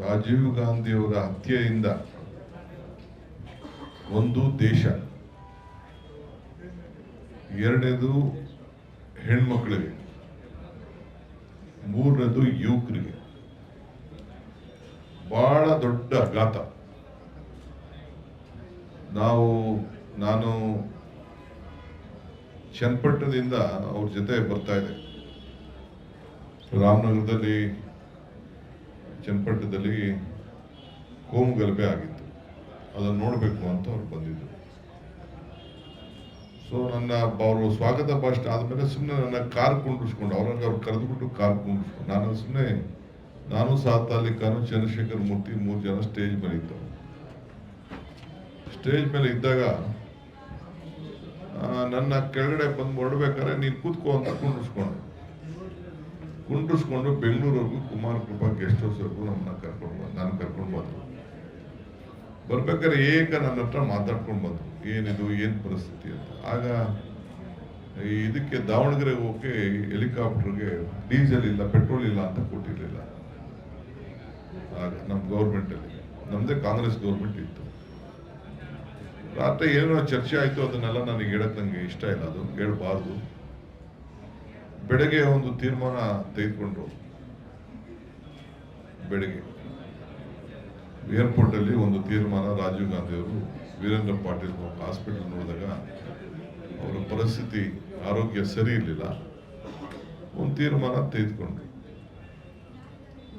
ರಾಜೀವ್ ಗಾಂಧಿಯವರ ಹತ್ಯೆಯಿಂದ ಒಂದು ದೇಶ, ಎರಡನೇದು ಹೆಣ್ಮಕ್ಳಿಗೆ, ಮೂರನೇದು ಯುವಕರಿಗೆ. ಬಹಳ ದೊಡ್ಡ ಘಾತ. ನಾವು, ನಾನು ಚನ್ನಪಟ್ಟಣದಿಂದ ಅವ್ರ ಜೊತೆ ಬರ್ತಾ ಇದೆ ರಾಮನಗರದಲ್ಲಿ ಚನ್ನಪಟ್ಟಣದಲ್ಲಿ ಕೋಮು ಗಲಭೆ ಆಗಿತ್ತು. ಅದನ್ನು ನೋಡಬೇಕು ಅಂತ ಅವ್ರು ಬಂದಿದ್ದರು ಸೊ ನನ್ನ ಅವರು ಸ್ವಾಗತ ಭಾಷಣ ಆದಮೇಲೆ ಸುಮ್ಮನೆ ನನ್ನ ಕಾರ್ ಕುಂಡಿಸ್ಕೊಂಡು ಅವ್ರಂಗೆ ಅವ್ರು ಕರೆದುಬಿಟ್ಟು ಕಾರ್ ಕುಂಡಿಸ್ಕೊಂಡು ನಾನು ಸುಮ್ಮನೆ ನಾನು ಸಾತಾಲಿ ಕಾನು ಚಂದ್ರಶೇಖರ್ ಮೂರ್ತಿ ಮೂರು ಜನ ಸ್ಟೇಜ್ ಮೇಲೆ ಇದ್ದವು ಸ್ಟೇಜ್ ಮೇಲೆ ಇದ್ದಾಗ ನನ್ನ ಕೆಳಗಡೆ ಬಂದು ಹೊರಡ್ಬೇಕಾದ್ರೆ ನೀನು ಕೂತ್ಕೋ ಅಂತ ಕುಂಡಿಸ್ಕೊಂಡು ಕುಂಡಿಸ್ಕೊಂಡು ಬೆಂಗಳೂರಿಗೂ ಕುಮಾರ್ ಕೃಪಾ ಗೆಸ್ಟ್ ಹೌಸ್ವರೆಗೂ ನಮ್ಮನ್ನ ಕರ್ಕೊಂಡು ಬಂದು ನಾನು ಕರ್ಕೊಂಡು ಬಂದರು ಬರ್ಬೇಕಾದ್ರೆ ಏಕ ನನ್ನ ಹತ್ರ ಮಾತಾಡ್ಕೊಂಡು ಬಂದರು ಏನಿದು, ಏನು ಪರಿಸ್ಥಿತಿ ಅಂತ. ಆಗ ಇದಕ್ಕೆ ದಾವಣಗೆರೆಗೆ ಹೋಗಿ ಹೆಲಿಕಾಪ್ಟರ್ಗೆ ಡೀಸೆಲ್ ಇಲ್ಲ, ಪೆಟ್ರೋಲ್ ಇಲ್ಲ ಅಂತ ಕೊಟ್ಟಿರಲಿಲ್ಲ. ಆಗ ನಮ್ಮ ಗೌರ್ಮೆಂಟಲ್ಲಿ. ನಮ್ಮದೇ ಕಾಂಗ್ರೆಸ್ ಗೌರ್ಮೆಂಟ್ ಇತ್ತು. ರಾತ್ರಿ ಏನೋ ಚರ್ಚೆ ಆಯಿತು, ಅದನ್ನೆಲ್ಲ ನನಗೆ ಹೇಳಕ್ಕೆ ನನಗೆ ಇಷ್ಟ ಇಲ್ಲ. ಅದು ಹೇಳ್ಬಾರ್ದು. ಬೆಳಗ್ಗೆ ಒಂದು ತೀರ್ಮಾನ ತೆಗೆದುಕೊಂಡ್ರು. ಬೆಳಗ್ಗೆ ಏರ್ಪೋರ್ಟಲ್ಲಿ ಒಂದು ತೀರ್ಮಾನ ರಾಜೀವ್ ಗಾಂಧಿಯವರು ವೀರೇಂದ್ರ ಪಾಟೀಲ್ ಹಾಸ್ಪಿಟಲ್ ನೋಡಿದಾಗ ಅವರ ಪರಿಸ್ಥಿತಿ, ಆರೋಗ್ಯ ಸರಿ ಇರಲಿಲ್ಲ. ಒಂದು ತೀರ್ಮಾನ ತೆಗೆದುಕೊಂಡ್ರು.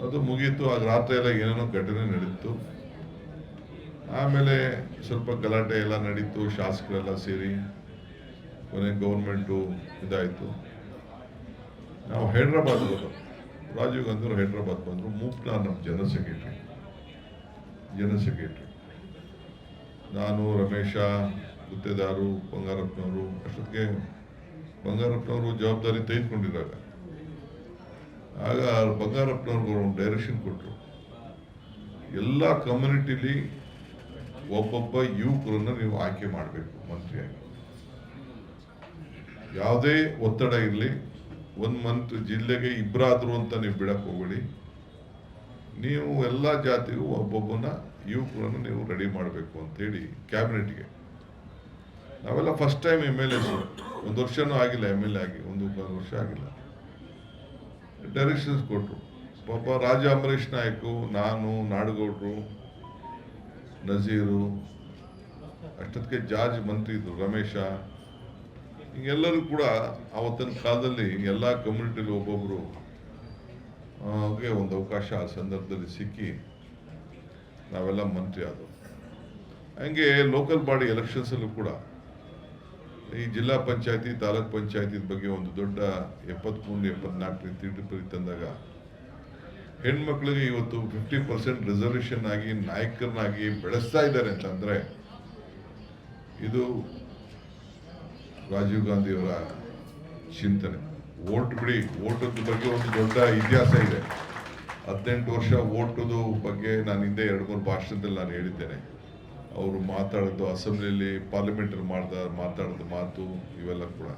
ಅದು ಮುಗೀತು, ಆಗ ರಾತ್ರಿ ಎಲ್ಲ ಏನೇನೋ ಘಟನೆ ನಡೀತು. ಆಮೇಲೆ ಸ್ವಲ್ಪ ಗಲಾಟೆ ಎಲ್ಲ ನಡೀತು, ಶಾಸಕರೆಲ್ಲ ಸೇರಿ, ಕೊನೆ ಗೌರ್ಮೆಂಟು ಇದಾಯಿತು. ನಾವು ಹೈದ್ರಾಬಾದ್ ಬಂದ್ರು ರಾಜೀವ್ ಗಾಂಧಿ ಅವರು ಹೈದ್ರಾಬಾದ್ ಬಂದರು. ಮೂಪ್ನ ನಮ್ಮ ಜನರಲ್ ಸೆಕ್ರೆಟರಿ ಜನರಲ್ ಸೆಕ್ರೆಟರಿ ನಾನು, ರಮೇಶ, ಗುತ್ತೇದಾರು, ಬಂಗಾರಪ್ಪನವರು ಅಷ್ಟೊತ್ತಿಗೆ ಬಂಗಾರಪ್ಪನವರು ಜವಾಬ್ದಾರಿ ತೆಗೆದುಕೊಂಡಿದ್ದಾಗ ಆಗ ಬಂಗಾರಪ್ಪನವ್ರಿಗೆ ಒಂದು ಡೈರೆಕ್ಷನ್ ಕೊಟ್ಟರು ಎಲ್ಲ ಕಮ್ಯುನಿಟಿಲಿ ಒಬ್ಬೊಬ್ಬ ಯುವಕರನ್ನು ನೀವು ಆಯ್ಕೆ ಮಾಡಬೇಕು ಮಂತ್ರಿಯಾಗಿ. ಯಾವುದೇ ಒತ್ತಡ ಇರಲಿ. ಒಂದು ಮಂತ್ ಜಿಲ್ಲೆಗೆ ಇಬ್ಬರಾದ್ರು ಅಂತ ನೀವು ಬಿಡಕ್ಕೆ ಹೋಗಬೇಡಿ. ನೀವು ಎಲ್ಲ ಜಾತಿಗೂ ಒಬ್ಬೊಬ್ಬನ ಯುವಕರನ್ನು ನೀವು ರೆಡಿ ಮಾಡಬೇಕು ಅಂತೇಳಿ ಕ್ಯಾಬಿನೆಟ್ಗೆ ನಾವೆಲ್ಲ first time M L S ಒಂದು ವರ್ಷನೂ ಆಗಿಲ್ಲ ಎಂ ಎಲ್ ಎ ಆಗಿ, ಒಂದು ವರ್ಷ ಆಗಿಲ್ಲ. ಡೈರೆಕ್ಷನ್ಸ್ ಕೊಟ್ಟರು ಪಾಪ ರಾಜ ಅಂಬರೀಷ್ ನಾಯ್ಕು, ನಾನು, ನಾಡಗೌಡರು, ನಜೀರು, ಅಷ್ಟೊತ್ತಿಗೆ ಜಾರ್ಜ್ ಮಂತ್ರಿ ಇದ್ರು ರಮೇಶ ಹಿಂಗೆಲ್ಲರೂ ಕೂಡ ಆವತ್ತಿನ ಕಾಲದಲ್ಲಿ ಎಲ್ಲ ಕಮ್ಯುನಿಟಿಲಿ ಒಬ್ಬೊಬ್ರು ಆ, ಒಂದು ಅವಕಾಶ ಆ ಸಂದರ್ಭದಲ್ಲಿ ಸಿಕ್ಕಿ ನಾವೆಲ್ಲ ಮಂತ್ರಿ ಆದವು ಹಂಗೆ ಲೋಕಲ್ ಬಾಡಿ ಎಲೆಕ್ಷನ್ಸಲ್ಲೂ ಕೂಡ ಈ ಜಿಲ್ಲಾ ಪಂಚಾಯತಿ ತಾಲೂಕ್ ಪಂಚಾಯತಿ ಬಗ್ಗೆ ಒಂದು ದೊಡ್ಡ ಎಪ್ಪತ್ಮೂರು ಎಪ್ಪತ್ನಾಲ್ಕನೇ ತಿದ್ದುಪಡಿ ತಂದಾಗ ಹೆಣ್ಮಕ್ಳಿಗೆ ಇವತ್ತು ಫಿಫ್ಟಿ ಪರ್ಸೆಂಟ್ ರಿಸರ್ವೇಷನ್ ಆಗಿ ನಾಯಕರನ್ನಾಗಿ ಬೆಳೆಸ್ತಾ ಇದ್ದಾರೆ ಅಂತಂದ್ರೆ ಇದು ರಾಜೀವ್ ಗಾಂಧಿಯವರ ಚಿಂತನೆ. ಓಟ್ ಬಿಡಿ ಓಟದ ಬಗ್ಗೆ ಒಂದು ದೊಡ್ಡ ಇತಿಹಾಸ ಇದೆ. ಹದಿನೆಂಟು ವರ್ಷ ಓಟದ ಬಗ್ಗೆ ನಾನು ಹಿಂದೆ ಎರಡು ಮೂರು ಭಾಷಣದಲ್ಲಿ ನಾನು ಹೇಳಿದ್ದೇನೆ. ಅವರು ಮಾತಾಡೋದು ಅಸೆಂಬ್ಲಿಯಲ್ಲಿ ಪಾರ್ಲಿಮೆಂಟಲ್ಲಿ ಮಾಡ್ದ, ಮಾತಾಡೋದು ಮಾತು ಇವೆಲ್ಲ ಕೂಡ.